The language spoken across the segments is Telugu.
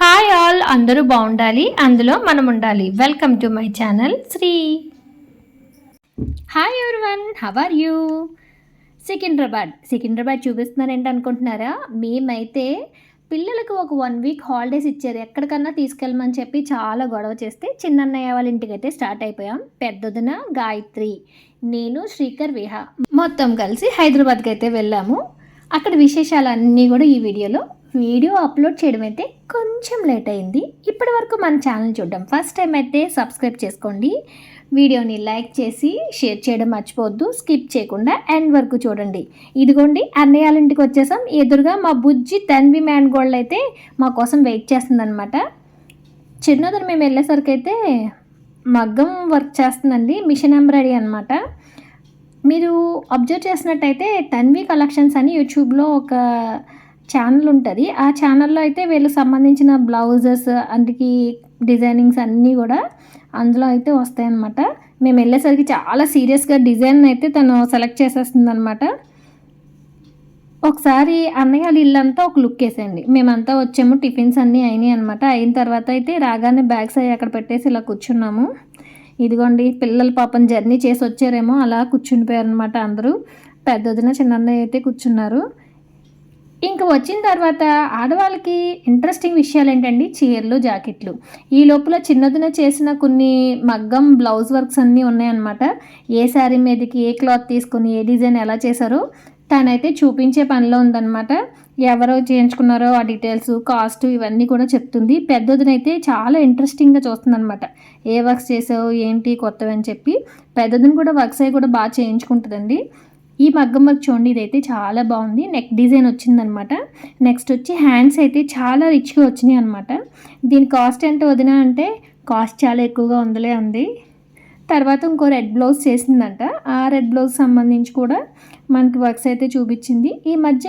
హాయ్ ఆల్ అందరూ బాగుండాలి అందులో మనం ఉండాలి. Welcome to my channel Sri. Hi everyone how are you? Secunderabad Secunderabad చూపిస్తున్నారేంటి అనుకుంటున్నారా? మేమైతే పిల్లలకు ఒక వన్ వీక్ హాలిడేస్ ఇచ్చారు. ఎక్కడికన్నా తీసుకెళ్ళమని చెప్పి చాలా గొడవ చేస్తే చిన్నన్నయ్య వాళ్ళ ఇంటికి అయితే స్టార్ట్ అయిపోయాం. పెద్దదిన గాయత్రి. నేను శ్రీకర్ విహ. మొత్తం కలిసి హైదరాబాద్కి అయితే వెళ్ళాము. అక్కడ విశేషాలన్నీ కూడా ఈ వీడియోలో. వీడియో అప్లోడ్ చేయడం అయితే కొంచెం లేట్ అయింది. ఇప్పటి వరకు మన ఛానల్ చూడడం ఫస్ట్ టైం అయితే సబ్స్క్రైబ్ చేసుకోండి. వీడియోని లైక్ చేసి షేర్ చేయడం మర్చిపోవద్దు. స్కిప్ చేయకుండా ఎండ్ వరకు చూడండి. ఇదిగోండి అన్నయ్య ఇంటికి వచ్చేసాం. ఎదురుగా మా బుజ్జి తన్వి మ్యాన్ గోల్డ్ అయితే మా కోసం వెయిట్ చేస్తుందనమాట చిన్నదని మేము వెళ్ళేసరికి అయితే మగ్గం వర్క్ చేస్తుందండి మిషన్ ఎంబ్రాయిడరీ అనమాట మీరు అబ్జర్వ్ చేసినట్టయితే తన్వి కలెక్షన్స్ అని యూట్యూబ్లో ఒక ఛానల్ ఉంటుంది. ఆ ఛానల్లో అయితే వీళ్ళకి సంబంధించిన బ్లౌజెస్ అందుకి డిజైనింగ్స్ అన్నీ కూడా అందులో అయితే వస్తాయన్నమాట. మేము వెళ్ళేసరికి చాలా సీరియస్గా డిజైన్ అయితే తను సెలెక్ట్ చేసేస్తుంది అనమాట ఒకసారి అన్నయ్య వాళ్ళ ఇల్లంతా ఒక లుక్ వేసేయండి. మేమంతా వచ్చాము టిఫిన్స్ అన్నీ అయినాయి అనమాట అయిన తర్వాత అయితే రాగానే బ్యాగ్స్ అవి అక్కడ పెట్టేసి ఇలా కూర్చున్నాము. ఇదిగోండి పిల్లలు పాపం జర్నీ చేసి వచ్చారేమో అలా కూర్చుండిపోయారు అనమాట అందరూ. పెద్దదిన చిన్నన్నయ్య అయితే కూర్చున్నారు. ఇంకా వచ్చిన తర్వాత ఆడవాళ్ళకి ఇంట్రెస్టింగ్ విషయాలు ఏంటండి? చీరలు జాకెట్లు. ఈ లోపల చిన్నదిన చేసిన కొన్ని మగ్గం బ్లౌజ్ వర్క్స్ అన్నీ ఉన్నాయన్నమాట ఏ శారీ మీదకి ఏ క్లాత్ తీసుకొని ఏ డిజైన్ ఎలా చేశారో తనైతే చూపించే పనిలో ఉందన్నమాట. ఎవరో చేయించుకున్నారో ఆ డీటెయిల్స్ కాస్ట్ ఇవన్నీ కూడా చెప్తుంది. పెద్దదినైతే చాలా ఇంట్రెస్టింగ్గా చూస్తుందనమాట ఏ వర్క్స్ చేసావు ఏంటి కొత్తవి అని చెప్పి. పెద్దదిని కూడా వర్క్స్ అవి కూడా బాగా చేయించుకుంటుందండి. ఈ మగ్గం వర్క్ చూడండి ఇదైతే చాలా బాగుంది. నెక్ డిజైన్ వచ్చిందనమాట నెక్స్ట్ వచ్చి హ్యాండ్స్ అయితే చాలా రిచ్గా వచ్చినాయి అనమాట దీని కాస్ట్ ఎంత వదినా అంటే కాస్ట్ చాలా ఎక్కువగా ఉందిలే ఉంది తర్వాత ఇంకో రెడ్ బ్లౌజ్ చేసిందంట. ఆ రెడ్ బ్లౌజ్ సంబంధించి కూడా మనకి వర్క్స్ అయితే చూపించింది. ఈ మధ్య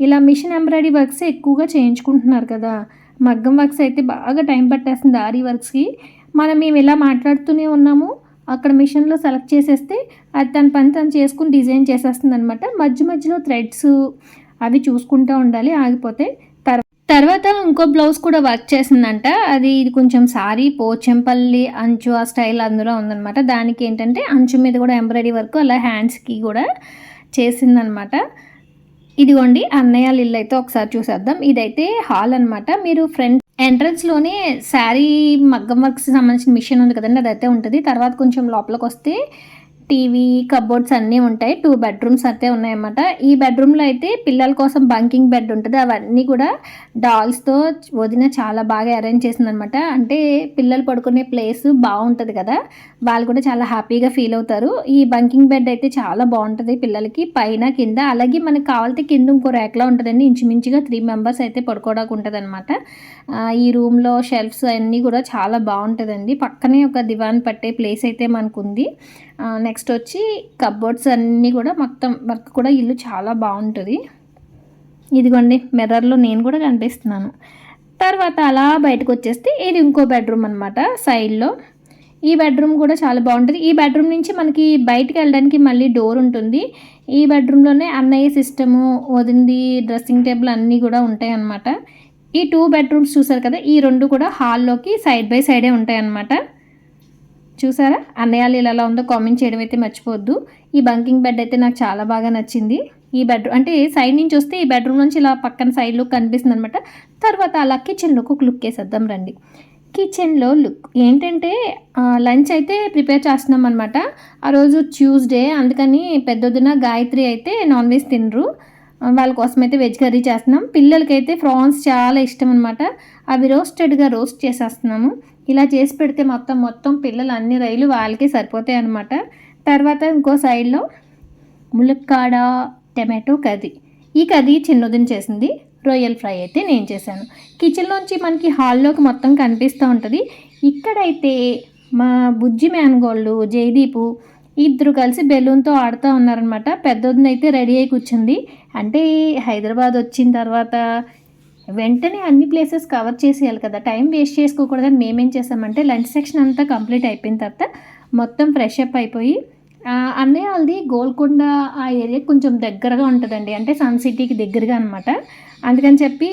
ఇలా మిషన్ ఎంబ్రాయిడరీ వర్క్స్ ఎక్కువగా చేయించుకుంటున్నారు కదా. మగ్గం వర్క్స్ అయితే బాగా టైం పట్టేస్తుంది ఆరీ వర్క్స్కి. మనం మేము ఇలా మాట్లాడుతూనే ఉన్నాము. అక్కడ మిషన్లో సెలెక్ట్ చేసేస్తే అది తన పని తను చేసుకుని డిజైన్ చేసేస్తుంది అనమాట మధ్య మధ్యలో థ్రెడ్స్ అవి చూసుకుంటూ ఉండాలి. ఆగిపోతే తర్వాత ఇంకో బ్లౌజ్ కూడా వర్క్ చేసిందంట. అది ఇది కొంచెం సారీ పోచంపల్లి అంచు ఆ స్టైల్ అందులో ఉందన్నమాట. దానికి ఏంటంటే అంచు మీద కూడా ఎంబ్రాయిడరీ వర్క్ అలా హ్యాండ్స్కి కూడా చేసిందనమాట ఇదిగోండి అన్నయ్య ఇల్లు అయితే ఒకసారి చూసేద్దాం. ఇదైతే హాల్ అనమాట మీరు ఫ్రంట్ ఎంట్రన్స్లోనే శారీ మగ్గం వర్క్స్ సంబంధించిన మిషన్ ఉంది కదండి అదైతే ఉంటుంది. తర్వాత కొంచెం లోపలికి వస్తే టీవీ కబోర్డ్స్ అన్నీ ఉంటాయి. టూ బెడ్రూమ్స్ అయితే ఉన్నాయన్నమాట. ఈ బెడ్రూమ్లో అయితే పిల్లల కోసం బంకింగ్ బెడ్ ఉంటుంది. అవన్నీ కూడా డాల్స్తో వదిన చాలా బాగా అరేంజ్ చేసిందనమాట అంటే పిల్లలు పడుకునే ప్లేస్ బాగుంటుంది కదా. వాళ్ళు కూడా చాలా హ్యాపీగా ఫీల్ అవుతారు. ఈ బంకింగ్ బెడ్ అయితే చాలా బాగుంటుంది పిల్లలకి. పైన కింద అలాగే మనకు కావాలితే కింద ఇంకో ర్యాక్లో ఉంటుందండి. ఇంచుమించుగా త్రీ మెంబర్స్ అయితే పడుకోవడానికి ఉంటుంది అనమాట ఈ రూమ్లో షెల్ఫ్స్ అన్నీ కూడా చాలా బాగుంటుందండి. పక్కనే ఒక దివాన్ పట్టే ప్లేస్ అయితే మనకు ఉంది నెక్స్ట్ నెక్స్ట్ వచ్చి కబోర్డ్స్ అన్నీ కూడా మొత్తం వర్క్ కూడా ఇల్లు చాలా బాగుంటుంది. ఇదిగోండి మిర్రర్లో నేను కూడా కనిపిస్తున్నాను. తర్వాత అలా బయటకు వచ్చేస్తే ఇది ఇంకో బెడ్రూమ్ అనమాట సైడ్లో ఈ బెడ్రూమ్ కూడా చాలా బాగుంటుంది. ఈ బెడ్రూమ్ నుంచి మనకి బయటకు వెళ్ళడానికి మళ్ళీ డోర్ ఉంటుంది. ఈ బెడ్రూమ్లోనే అన్నయ్య సిస్టము వదింది డ్రెస్సింగ్ టేబుల్ అన్నీ కూడా ఉంటాయి అన్నమాట. ఈ టూ బెడ్రూమ్స్ చూసారు కదా ఈ రెండు కూడా హాల్లోకి సైడ్ బై సైడే ఉంటాయి అన్నమాట. చూసారా? అన్నయ్యాలు ఇలా ఉందో కామెంట్ చేయడం అయితే మర్చిపోవద్దు. ఈ బంకింగ్ బెడ్ అయితే నాకు చాలా బాగా నచ్చింది. ఈ బెడ్రూమ్ అంటే సైడ్ నుంచి వస్తే ఈ బెడ్రూమ్ నుంచి ఇలా పక్కన సైడ్లో కనిపిస్తుంది అనమాట తర్వాత అలా కిచెన్లోకి ఒక లుక్ వేసేద్దాం రండి. కిచెన్లో లుక్ ఏంటంటే లంచ్ అయితే ప్రిపేర్ చేస్తున్నాం అనమాట ఆ రోజు ట్యూస్డే అందుకని పెద్దొద్దున గాయత్రి అయితే నాన్ వెజ్ తినరు. వాళ్ళ కోసం అయితే వెజ్ కర్రీ చేస్తున్నాం. పిల్లలకైతే ఫ్రాన్స్ చాలా ఇష్టం అనమాట అవి రోస్టెడ్గా రోస్ట్ చేసేస్తున్నాము. ఇలా చేసి పెడితే మొత్తం మొత్తం పిల్లలు అన్ని రైలు వాళ్ళకే సరిపోతాయి అనమాట తర్వాత ఇంకో సైడ్లో ములక్కాడ టమాటో కర్రీ. ఈ కర్రీ చిన్నదిని చేసింది. రొయ్యల్ ఫ్రై అయితే నేను చేశాను. కిచెన్లోంచి మనకి హాల్లోకి మొత్తం కనిపిస్తూ ఉంటుంది. ఇక్కడైతే మా బుజ్జి మ్యాన్గోళ్ళు జయదీపు ఇద్దరు కలిసి బెలూన్తో ఆడుతూ ఉన్నారనమాట పెద్దొద్దునైతే రెడీ అయి కూర్చుంది. అంటే హైదరాబాద్ వచ్చిన తర్వాత వెంటనే అన్ని ప్లేసెస్ కవర్ చేసేయాలి కదా. టైం వేస్ట్ చేసుకోకూడదని మేమేం చేసామంటే లంచ్ సెక్షన్ అంతా కంప్లీట్ అయిపోయిన తర్వాత మొత్తం ఫ్రెష్ అప్ అయిపోయి అన్నయ్య వాళ్ళది గోల్కొండ ఆ ఏరియా కొంచెం దగ్గరగా ఉంటుందండి. అంటే సన్ సిటీకి దగ్గరగా అనమాట అందుకని చెప్పి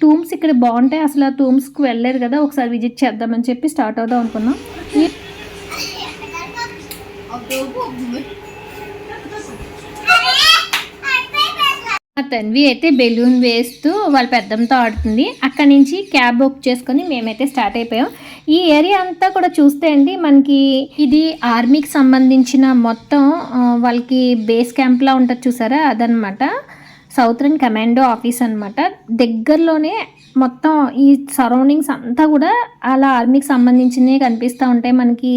టూమ్స్ ఇక్కడ బాగుంటాయి. అసలు ఆ టూమ్స్కి వెళ్ళలేదు కదా. ఒకసారి విజిట్ చేద్దామని చెప్పి స్టార్ట్ అవుదాం అనుకున్నాం. ఆ తన్వి అయితే బెలూన్ వేస్తూ వాళ్ళ పెద్దంతో ఆడుతుంది. అక్కడి నుంచి క్యాబ్ బుక్ చేసుకొని మేమైతే స్టార్ట్ అయిపోయాం. ఈ ఏరియా అంతా కూడా చూస్తే అండి మనకి ఇది ఆర్మీకి సంబంధించిన మొత్తం వాళ్ళకి బేస్ క్యాంప్లా ఉంటుంది చూసారా? అదనమాట సౌత్రన్ కమాండో ఆఫీస్ అనమాట దగ్గరలోనే మొత్తం ఈ సరౌండింగ్స్ అంతా కూడా అలా ఆర్మీకి సంబంధించినవి కనిపిస్తూ ఉంటాయి. మనకి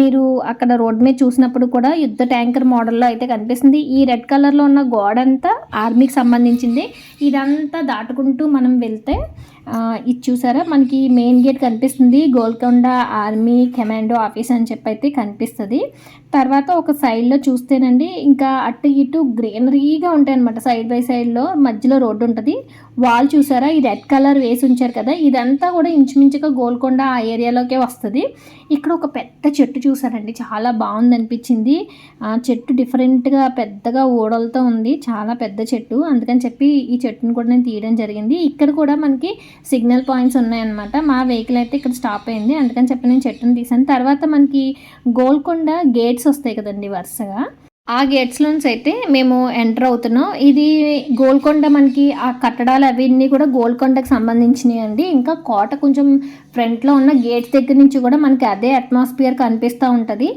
మీరు అక్కడ రోడ్ మీద చూసినప్పుడు కూడా యుద్ధ ట్యాంకర్ మోడల్లో అయితే కనిపిస్తుంది. ఈ రెడ్ కలర్లో ఉన్న గోడ అంతా ఆర్మీకి సంబంధించింది. ఇదంతా దాటుకుంటూ మనం వెళ్తే ఇది చూసారా? మనకి మెయిన్ గేట్ కనిపిస్తుంది. గోల్కొండ ఆర్మీ కమాండో ఆఫీస్ అని చెప్పి అయితే కనిపిస్తుంది. తర్వాత ఒక సైడ్లో చూస్తేనండి ఇంకా అటు ఇటు గ్రీనరీగా ఉంటాయి అనమాట సైడ్ బై సైడ్లో మధ్యలో రోడ్డు ఉంటుంది. వాల్ చూసారా? ఈ రెడ్ కలర్ వేసి ఉంచారు కదా. ఇదంతా కూడా ఇంచుమించుగా గోల్కొండ ఆ ఏరియాలోకే వస్తుంది. ఇక్కడ ఒక పెద్ద చెట్టు చూసారండి చాలా బాగుంది అనిపించింది ఆ చెట్టు డిఫరెంట్గా పెద్దగా ఓడలతో ఉంది. చాలా పెద్ద చెట్టు. అందుకని చెప్పి ఈ చెట్టును కూడా నేను తీయడం జరిగింది. ఇక్కడ కూడా మనకి సిగ్నల్ పాయింట్స్ ఉన్నాయన్నమాట. మా వెహికల్ అయితే ఇక్కడ స్టాప్ అయింది. అందుకని చెప్పి నేను చెట్టును తీసాను తర్వాత మనకి గోల్కొండ గేట్స్ వస్తాయి కదండి వరుసగా. ఆ గేట్స్ నుంచి అయితే మేము ఎంటర్ అవుతున్నాం. ఇది గోల్కొండ మనకి ఆ కట్టడాలు అవన్నీ కూడా గోల్కొండకు సంబంధించినవి అండి. ఇంకా కోట కొంచెం ఫ్రంట్లో ఉన్న గేట్స్ దగ్గర నుంచి కూడా మనకి అదే అట్మాస్ఫియర్ కనిపిస్తూ ఉంటుంది.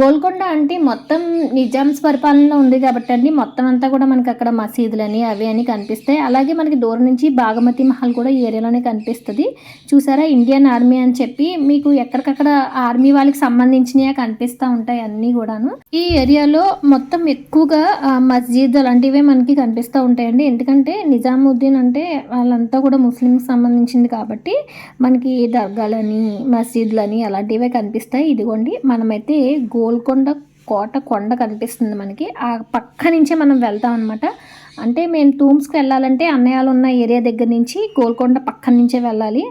గోల్కొండ అంటే మొత్తం నిజామ్స్ పరిపాలనలో ఉంది కాబట్టి అండి. మొత్తం అంతా కూడా మనకి అక్కడ మసీదులని అవి అని కనిపిస్తాయి. అలాగే మనకి దూరం నుంచి బాగమతి మహల్ కూడా ఈ ఏరియాలోనే కనిపిస్తుంది. చూసారా? ఇండియన్ ఆర్మీ అని చెప్పి మీకు ఎక్కడికక్కడ ఆర్మీ వాళ్ళకి సంబంధించినవి కనిపిస్తూ ఉంటాయి అన్నీ కూడాను. ఈ ఏరియాలో మొత్తం ఎక్కువగా ఆ, మస్జిద్ అలాంటివే మనకి కనిపిస్తూ ఉంటాయండి. ఎందుకంటే నిజాముద్దీన్ అంటే వాళ్ళంతా కూడా ముస్లింకి సంబంధించింది కాబట్టి మనకి దర్గాలని మసీదులని అలాంటివే కనిపిస్తాయి. ఇదిగోండి మనమైతే గోల్కొండ కోట కొండ కనిపిస్తుంది మనకి. ఆ పక్క నుంచే మనం వెళ్తాం అనమాట అంటే మేము టూమ్స్కి వెళ్ళాలంటే అన్నయాలు ఉన్న ఏరియా దగ్గర నుంచి గోల్కొండ పక్క నుంచే వెళ్ళాలి.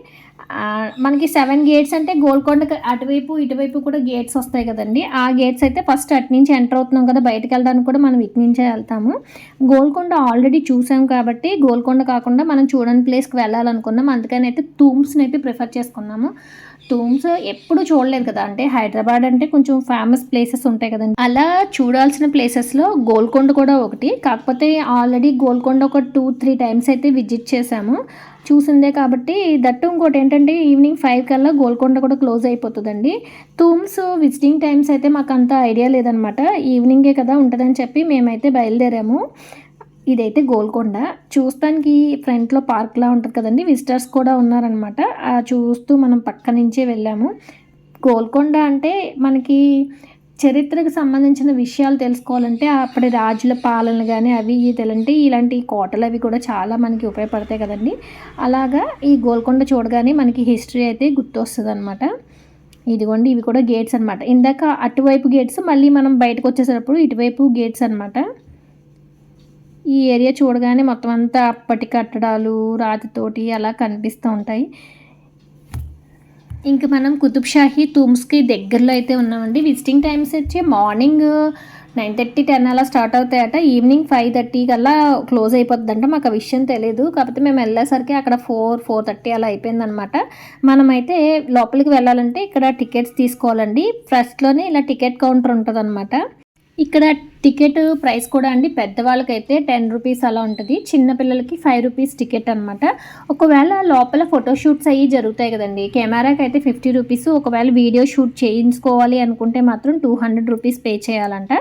మనకి సెవెన్ గేట్స్ అంటే గోల్కొండ అటువైపు ఇటువైపు కూడా గేట్స్ వస్తాయి కదండి. ఆ గేట్స్ అయితే ఫస్ట్ అటు నుంచి ఎంటర్ అవుతున్నాం కదా బయటకు వెళ్ళడానికి కూడా మనం ఇటు నుంచే వెళ్తాము. గోల్కొండ ఆల్రెడీ చూసాం కాబట్టి గోల్కొండ కాకుండా మనం చూడని ప్లేస్కి వెళ్ళాలనుకున్నాం. అందుకని అయితే తూమ్స్ని అయితే ప్రిఫర్ చేసుకున్నాము. టూమ్స్ ఎప్పుడు చూడలేదు కదా అంటే హైదరాబాద్ అంటే కొంచెం ఫేమస్ ప్లేసెస్ ఉంటాయి కదండి. అలా చూడాల్సిన ప్లేసెస్లో గోల్కొండ కూడా ఒకటి. కాకపోతే ఆల్రెడీ గోల్కొండ ఒక టూ త్రీ టైమ్స్ అయితే విజిట్ చేశాము. చూసిందే కాబట్టి దట్టు ఇంకోటి ఏంటంటే ఈవినింగ్ ఫైవ్ కల్లా గోల్కొండ కూడా క్లోజ్ అయిపోతుందండి. తూమ్స్ విజిటింగ్ టైమ్స్ అయితే మాకు అంత ఐడియా లేదనమాట. ఈవినింగే కదా ఉంటుందని చెప్పి మేమైతే బయలుదేరాము. ఇదైతే గోల్కొండ. చూస్తానికి ఫ్రంట్లో పార్క్లా ఉంటుంది కదండి విజిటర్స్ కూడా ఉన్నారనమాట. చూస్తూ మనం పక్క నుంచే వెళ్ళాము. గోల్కొండ అంటే మనకి చరిత్రకు సంబంధించిన విషయాలు తెలుసుకోవాలంటే అప్పటి రాజుల పాలన కానీ అవి ఇవి తెలంటే ఇలాంటి కోటలు అవి కూడా చాలా మనకి ఉపయోగపడతాయి కదండి. అలాగా ఈ గోల్కొండ చూడగానే మనకి హిస్టరీ అయితే గుర్తొస్తుంది అనమాట ఇదిగోండి ఇవి కూడా గేట్స్ అనమాట ఇందాక అటువైపు గేట్స్ మళ్ళీ మనం బయటకు వచ్చేసేటప్పుడు ఇటువైపు గేట్స్ అనమాట ఈ ఏరియా చూడగానే మొత్తం అంతా అప్పటి కట్టడాలు రాతితోటి అలా కనిపిస్తూ ఉంటాయి. ఇంక మనం కుతుబ్ షాహీ టూమ్స్కి దగ్గరలో అయితే ఉన్నామండి. విజిటింగ్ టైమ్స్ వచ్చి మార్నింగ్ నైన్ థర్టీ టెన్ అలా స్టార్ట్ అవుతాయట. ఈవినింగ్ ఫైవ్ థర్టీ కల్లా క్లోజ్ అయిపోతుందంట. మాకు ఆ విషయం తెలియదు కాకపోతే మేము వెళ్ళేసరికి అక్కడ ఫోర్ ఫోర్ థర్టీ అలా అయిపోయిందనమాట. మనమైతే లోపలికి వెళ్ళాలంటే ఇక్కడ టికెట్స్ తీసుకోవాలండి. ఫస్ట్లోనే ఇలా టికెట్ కౌంటర్ ఉంటుంది ఇక్కడ టికెట్ ప్రైస్ కూడా అండి పెద్దవాళ్ళకైతే టెన్ రూపీస్ అలా ఉంటుంది. చిన్న పిల్లలకి ఫైవ్ రూపీస్ టికెట్ అనమాట ఒకవేళ లోపల ఫోటోషూట్స్ అవి జరుగుతాయి కదండి కెమెరాకి అయితే ఫిఫ్టీ రూపీస్. ఒకవేళ వీడియో షూట్ చేయించుకోవాలి అనుకుంటే మాత్రం టూ హండ్రెడ్ రూపీస్ పే చేయాలంట.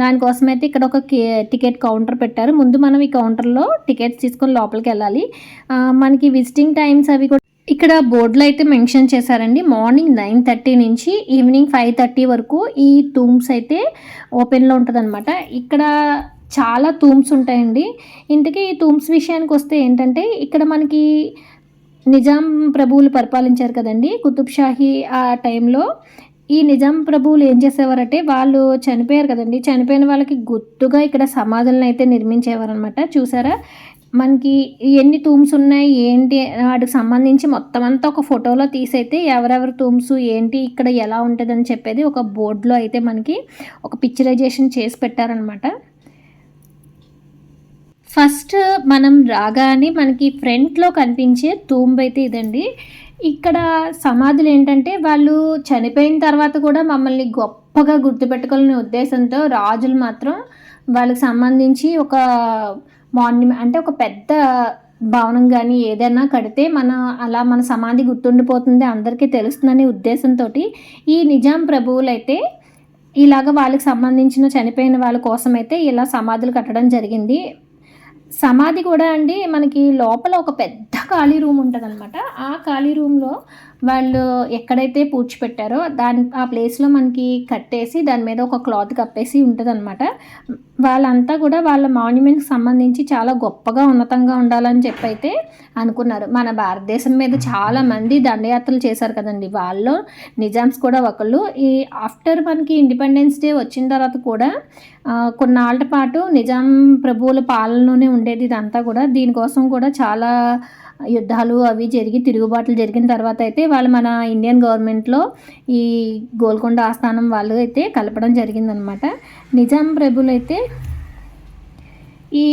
దానికోసం అయితే ఇక్కడ ఒక కే- టికెట్ కౌంటర్ పెట్టారు. ముందు మనం ఈ కౌంటర్లో టికెట్స్ తీసుకొని లోపలికి వెళ్ళాలి. మనకి విజిటింగ్ టైమ్స్ అవి కూడా ఇక్కడ బోర్డులో అయితే మెన్షన్ చేశారండి. మార్నింగ్ నైన్ థర్టీ నుంచి ఈవినింగ్ ఫైవ్ థర్టీ వరకు ఈ తూమ్స్ అయితే ఓపెన్లో ఉంటుందన్నమాట. ఇక్కడ చాలా తూమ్స్ ఉంటాయండి. ఇంతకీ ఈ తూమ్స్ విషయానికి వస్తే ఏంటంటే ఇక్కడ మనకి నిజాం ప్రభువులు పరిపాలించారు కదండి. కుతుబ్ షాహీ ఆ టైంలో ఈ నిజాం ప్రభువులు ఏం చేసేవారంటే వాళ్ళు చనిపోయారు కదండి. చనిపోయిన వాళ్ళకి గుర్తుగా ఇక్కడ సమాధులను అయితే నిర్మించేవారు అనమాట చూసారా? మనకి ఎన్ని తూమ్స్ ఉన్నాయి ఏంటి వాటికి సంబంధించి మొత్తం అంతా ఒక ఫోటోలో తీసైతే ఎవరెవరి తూమ్స్ ఏంటి ఇక్కడ ఎలా ఉంటుందని చెప్పేది ఒక బోర్డులో అయితే మనకి ఒక పిక్చరైజేషన్ చేసి పెట్టారనమాట ఫస్ట్ మనం రాగానే మనకి ఫ్రంట్లో కనిపించే తూంబ్ అయితే ఇదండి. ఇక్కడ సమాధులు ఏంటంటే వాళ్ళు చనిపోయిన తర్వాత కూడా మమ్మల్ని గొప్పగా గుర్తుపెట్టుకోవాలనే ఉద్దేశంతో రాజులు మాత్రం వాళ్ళకి సంబంధించి ఒక మాన్యుమెంట్ అంటే ఒక పెద్ద భవనం కానీ ఏదైనా కడితే మన అలా మన సమాధి గుర్తుండిపోతుంది అందరికీ తెలుస్తుందనే ఉద్దేశంతో ఈ నిజాం ప్రభువులు అయితే ఇలాగ వాళ్ళకి సంబంధించిన చనిపోయిన వాళ్ళ కోసం అయితే ఇలా సమాధులు కట్టడం జరిగింది. సమాధి కూడా అండి మనకి లోపల ఒక పెద్ద ఖాళీ రూమ్ ఉంటుంది అనమాట ఆ ఖాళీ రూమ్లో వాళ్ళు ఎక్కడైతే పూడ్చిపెట్టారో దాని ఆ ప్లేస్లో మనకి కట్టేసి దాని మీద ఒక క్లాత్ కప్పేసి ఉంటుంది అనమాట వాళ్ళంతా కూడా వాళ్ళ మాన్యుమెంట్కి సంబంధించి చాలా గొప్పగా ఉన్నతంగా ఉండాలని చెప్పి అయితే అనుకున్నారు. మన భారతదేశం మీద చాలా మంది దండయాత్రలు చేశారు కదండి. వాళ్ళు నిజామ్స్ కూడా ఒకళ్ళు. ఈ ఆఫ్టర్ మనకి ఇండిపెండెన్స్ డే వచ్చిన తర్వాత కూడా కొన్నాళ్ళ పాటు నిజాం ప్రభువుల పాలనలోనే ఉండేది ఇదంతా కూడా. దీనికోసం కూడా చాలా యుద్ధాలు అవి జరిగి తిరుగుబాట్లు జరిగిన తర్వాత అయితే వాళ్ళు మన ఇండియన్ గవర్నమెంట్లో ఈ గోల్కొండ ఆస్థానం వాళ్ళు అయితే కలపడం జరిగిందనమాట. నిజాం ప్రభులు అయితే ఈ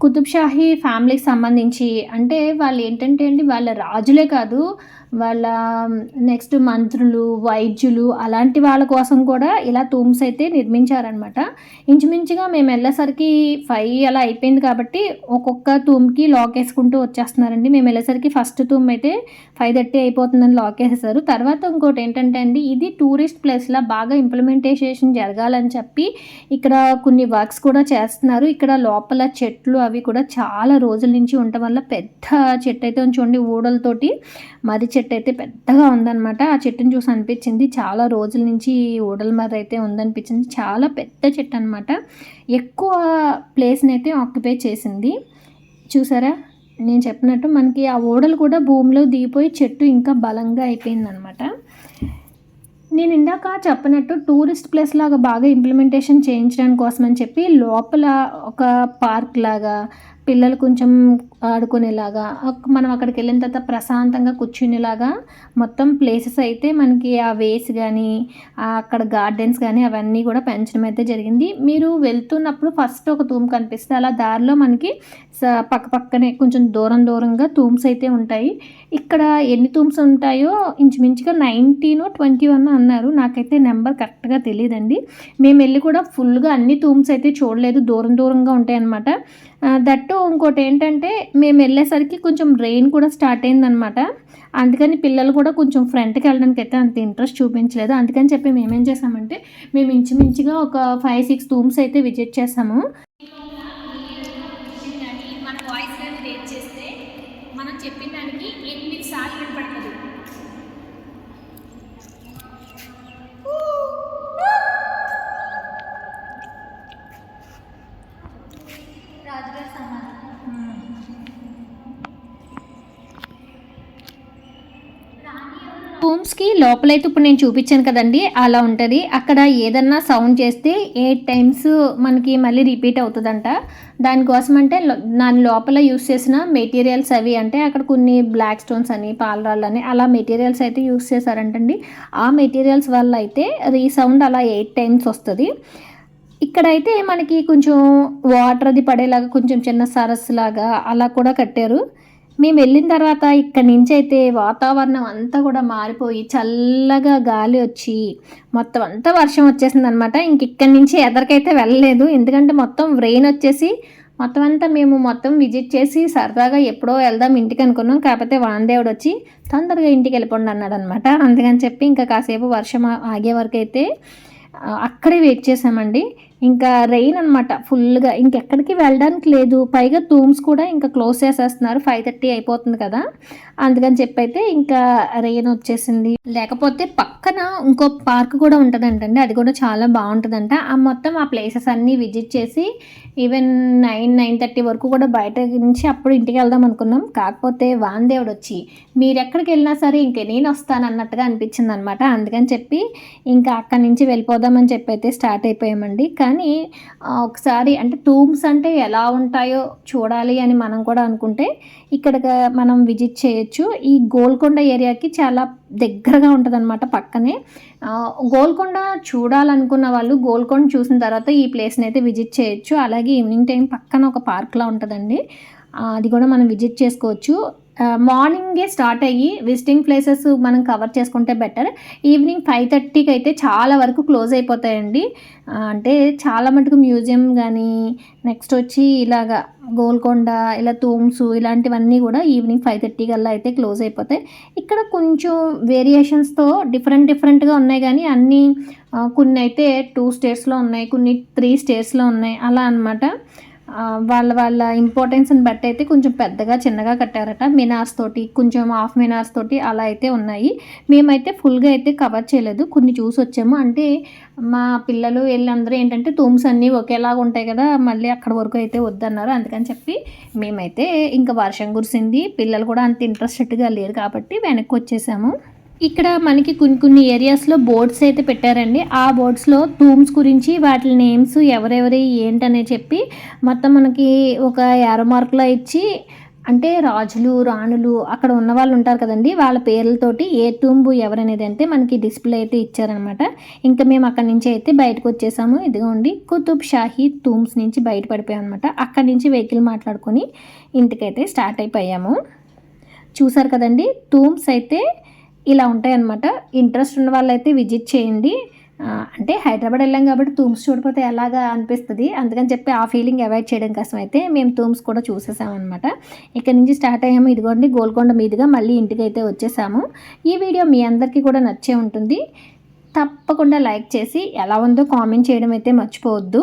కుతుబ్ షాహీ ఫ్యామిలీకి సంబంధించి అంటే వాళ్ళు ఏంటంటే అండి వాళ్ళ రాజులే కాదు వాళ్ళ నెక్స్ట్ మంత్రులు వైద్యులు అలాంటి వాళ్ళ కోసం కూడా ఇలా తూమ్స్ అయితే నిర్మించారనమాట ఇంచుమించుగా మేము వెళ్ళేసరికి ఫైవ్ అలా అయిపోయింది కాబట్టి ఒక్కొక్క తూమ్కి లాక్ వేసుకుంటూ వచ్చేస్తున్నారండి. మేము వెళ్ళేసరికి ఫస్ట్ తూమ్ అయితే ఫైవ్ థర్టీ అయిపోతుందని లాక్ వేసేసారు. తర్వాత ఇంకోటి ఏంటంటే అండి ఇది టూరిస్ట్ ప్లేస్లా బాగా ఇంప్లిమెంటేషన్ జరగాలని చెప్పి ఇక్కడ కొన్ని వర్క్స్ కూడా చేస్తున్నారు. ఇక్కడ లోపల చెట్లు అవి కూడా చాలా రోజుల నుంచి ఉండటం వల్ల పెద్ద చెట్టు అయితే చూడండి ఊడలతోటి. మరి చెట్టు అయితే పెద్దగా ఉందన్నమాట. ఆ చెట్టుని చూసి అనిపించింది. చాలా రోజుల నుంచి ఓడల మర్రి అయితే ఉందనిపించింది. చాలా పెద్ద చెట్టు అనమాట ఎక్కువ ప్లేస్ని అయితే ఆక్యుపై చేసింది. చూసారా? నేను చెప్పినట్టు మనకి ఆ ఓడలు కూడా భూమిలో దిగిపోయి చెట్టు ఇంకా బలంగా అయిపోయిందనమాట నేను ఇందాక చెప్పినట్టు టూరిస్ట్ ప్లేస్ లాగా బాగా ఇంప్లిమెంటేషన్ చేయించడానికి కోసం అని చెప్పి లోపల ఒక పార్క్ లాగా పిల్లలు కొంచెం ఆడుకునేలాగా మనం అక్కడికి వెళ్ళిన తర్వాత ప్రశాంతంగా కూర్చునేలాగా మొత్తం ప్లేసెస్ అయితే మనకి ఆ వేస్ కానీ అక్కడ గార్డెన్స్ కానీ అవన్నీ కూడా పెంచడం అయితే జరిగింది. మీరు వెళ్తున్నప్పుడు ఫస్ట్ ఒక తూమ్ కనిపిస్తే అలా దారిలో మనకి పక్క పక్కనే కొంచెం దూరం దూరంగా తూమ్స్ అయితే ఉంటాయి. ఇక్కడ ఎన్ని తూమ్స్ ఉంటాయో ఇంచుమించుగా నైన్టీన్ ట్వంటీ వన్ అన్నారు. నాకైతే నెంబర్ కరెక్ట్గా తెలియదండి మేము వెళ్ళి కూడా ఫుల్గా అన్ని తూమ్స్ అయితే చూడలేదు. దూరం దూరంగా ఉంటాయి అన్నమాట దట్టు ఇంకోటి ఏంటంటే మేము వెళ్ళేసరికి కొంచెం రెయిన్ కూడా స్టార్ట్ అయిందనమాట అందుకని పిల్లలు కూడా కొంచెం ఫ్రంట్కి వెళ్ళడానికి అయితే అంత ఇంట్రెస్ట్ చూపించలేదు. అందుకని చెప్పి మేమేం చేసామంటే మేము ఇంచుమించుగా ఒక ఫైవ్ సిక్స్ రూమ్స్ అయితే విజిట్ చేసాము. లోపలైతే ఇప్పుడు నేను చూపించాను కదండి అలా ఉంటుంది. అక్కడ ఏదన్నా సౌండ్ చేస్తే ఎయిట్ టైమ్స్ మనకి మళ్ళీ రిపీట్ అవుతుందంట. దానికోసం అంటే దాని లోపల యూస్ చేసిన మెటీరియల్స్ అవి అంటే అక్కడ కొన్ని బ్లాక్ స్టోన్స్ అని పాలరాళ్ళు అని అలా మెటీరియల్స్ అయితే యూస్ చేశారంటండి. ఆ మెటీరియల్స్ వల్ల అయితే రీసౌండ్ అలా ఎయిట్ టైమ్స్ వస్తుంది. ఇక్కడైతే మనకి కొంచెం వాటర్ అది పడేలాగా కొంచెం చిన్న సరస్సు లాగా అలా కూడా కట్టారు. మేము వెళ్ళిన తర్వాత ఇక్కడ నుంచి అయితే వాతావరణం అంతా కూడా మారిపోయి చల్లగా గాలి వచ్చి మొత్తం అంతా వర్షం వచ్చేసింది అనమాట ఇంక ఇక్కడి నుంచి ఎదరికైతే వెళ్ళలేదు. ఎందుకంటే మొత్తం రెయిన్ వచ్చేసి మొత్తం అంతా మేము మొత్తం విజిట్ చేసి సరదాగా ఎప్పుడో వెళ్దాం ఇంటికి అనుకున్నాం. కాకపోతే వాందేవుడు వచ్చి తొందరగా ఇంటికి వెళ్ళిపోండి అన్నాడు అనమాట అందుకని చెప్పి ఇంకా కాసేపు వర్షం ఆగే వరకు అయితే అక్కడే వెయిట్ చేసామండి ఇంకా రెయిన్ అనమాట ఫుల్గా ఇంకెక్కడికి వెళ్ళడానికి లేదు. పైగా తూమ్స్ కూడా ఇంకా క్లోజ్ చేసేస్తున్నారు. ఫైవ్ థర్టీ అయిపోతుంది కదా. అందుకని చెప్పి అయితే ఇంకా రెయిన్ వచ్చేసింది. లేకపోతే పక్కన ఇంకో పార్క్ కూడా ఉంటుందంటండి. అది కూడా చాలా బాగుంటుందంట. ఆ మొత్తం ఆ ప్లేసెస్ అన్నీ విజిట్ చేసి ఈవెన్ నైన్ నైన్ థర్టీ వరకు కూడా బయట నుంచి అప్పుడు ఇంటికి వెళ్దాం అనుకున్నాం. కాకపోతే వాందేవుడు వచ్చి మీరు ఎక్కడికి వెళ్ళినా సరే ఇంకా నేను వస్తాను అన్నట్టుగా అనిపించింది అనమాట అందుకని చెప్పి ఇంకా అక్కడి నుంచి వెళ్ళిపోదామని చెప్పి అయితే స్టార్ట్ అయిపోయామండి. కానీ కానీ ఒకసారి అంటే టూమ్స్ అంటే ఎలా ఉంటాయో చూడాలి అని మనం కూడా అనుకుంటే ఇక్కడ మనం విజిట్ చేయొచ్చు. ఈ గోల్కొండ ఏరియాకి చాలా దగ్గరగా ఉంటుందన్నమాట పక్కనే. గోల్కొండ చూడాలనుకున్న వాళ్ళు గోల్కొండ చూసిన తర్వాత ఈ ప్లేస్ని అయితే విజిట్ చేయొచ్చు. అలాగే ఈవినింగ్ టైం పక్కన ఒక పార్క్లా ఉంటుందండి. అది కూడా మనం విజిట్ చేసుకోవచ్చు. మార్నింగే స్టార్ట్ అయ్యి విజిటింగ్ ప్లేసెస్ మనం కవర్ చేసుకుంటే బెటర్ ఈవినింగ్ ఫైవ్ థర్టీకి అయితే చాలా వరకు క్లోజ్ అయిపోతాయండి. అంటే చాలా మటుకు మ్యూజియం కానీ నెక్స్ట్ వచ్చి ఇలాగా గోల్కొండ ఇలా తూమ్స్ ఇలాంటివన్నీ కూడా ఈవినింగ్ ఫైవ్ థర్టీ కల్లా అయితే క్లోజ్ అయిపోతాయి. ఇక్కడ కొంచెం వేరియేషన్స్తో డిఫరెంట్ డిఫరెంట్గా ఉన్నాయి కానీ అన్నీ కొన్ని అయితే టూ స్టేట్స్లో ఉన్నాయి కొన్ని త్రీ స్టేట్స్లో ఉన్నాయి అలా అన్నమాట. వాళ్ళ వాళ్ళ ఇంపార్టెన్స్ని బట్టి అయితే కొంచెం పెద్దగా చిన్నగా కట్టారట. మినార్స్ తోటి కొంచెం హాఫ్ మినార్స్ తోటి అలా అయితే ఉన్నాయి. మేమైతే ఫుల్గా అయితే కవర్ చేయలేదు. కొన్ని చూసి వచ్చాము. అంటే మా పిల్లలు వీళ్ళందరూ ఏంటంటే తూమ్స్ అన్నీ ఒకేలాగా ఉంటాయి కదా మళ్ళీ అక్కడ వరకు అయితే వద్దన్నారు. అందుకని చెప్పి మేమైతే ఇంకా వర్షం కురిసింది. పిల్లలు కూడా అంత ఇంట్రెస్టెడ్గా లేరు కాబట్టి వెనక్కి వచ్చేసాము. ఇక్కడ మనకి కొన్ని కొన్ని ఏరియాస్లో బోర్డ్స్ అయితే పెట్టారండి. ఆ బోర్డ్స్లో టూమ్స్ గురించి వాటి నేమ్స్ ఎవరెవరి ఏంటనే చెప్పి మొత్తం మనకి ఒక యారో మార్కులో ఇచ్చి అంటే రాజులు రాణులు అక్కడ ఉన్న వాళ్ళు ఉంటారు కదండి వాళ్ళ పేర్లతోటి ఏ టూంబు ఎవరనేది అంటే మనకి డిస్ప్లే అయితే ఇచ్చారనమాట. ఇంకా మేము అక్కడి నుంచి అయితే బయటకు వచ్చేసాము. ఇదిగోండి కుతుబ్ షాహీ టూమ్స్ నుంచి బయటపడిపోయాం అనమాట. అక్కడి నుంచి వెహికల్ మాట్లాడుకొని ఇంటికైతే స్టార్ట్ అయిపోయాము. చూసారు కదండి టూమ్స్ అయితే ఇలా ఉంటాయన్నమాట. ఇంట్రెస్ట్ ఉన్న వాళ్ళైతే విజిట్ చేయండి. అంటే హైదరాబాద్ వెళ్ళాం కాబట్టి తూమ్స్ చూడిపోతే ఎలాగా అనిపిస్తుంది. అందుకని చెప్పి ఆ ఫీలింగ్ అవాయిడ్ చేయడం కోసం అయితే మేము తూమ్స్ కూడా చూసేసామన్నమాట. ఇక్కడ నుంచి స్టార్ట్ అయ్యాము. ఇదిగోండి గోల్కొండ మీదుగా మళ్ళీ ఇంటికి అయితే వచ్చేసాము. ఈ వీడియో మీ అందరికీ కూడా నచ్చే ఉంటుంది. తప్పకుండా లైక్ చేసి ఎలా ఉందో కామెంట్ చేయడం అయితే మర్చిపోవద్దు.